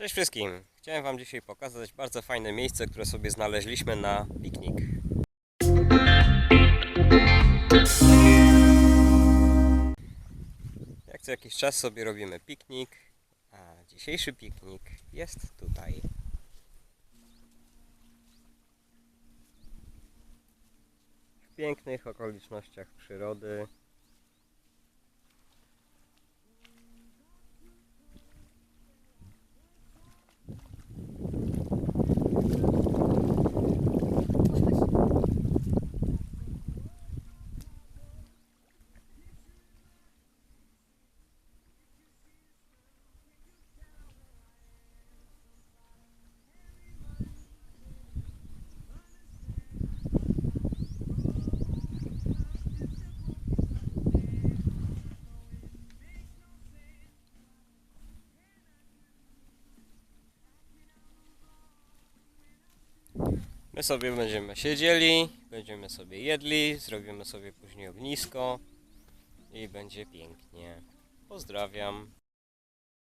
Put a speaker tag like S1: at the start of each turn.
S1: Cześć wszystkim! Chciałem Wam dzisiaj pokazać bardzo fajne miejsce, które sobie znaleźliśmy na piknik. Jak co jakiś czas sobie robimy piknik, a dzisiejszy piknik jest tutaj. W pięknych okolicznościach przyrody. My sobie będziemy siedzieli, będziemy sobie jedli, zrobimy sobie później ognisko i będzie pięknie. Pozdrawiam.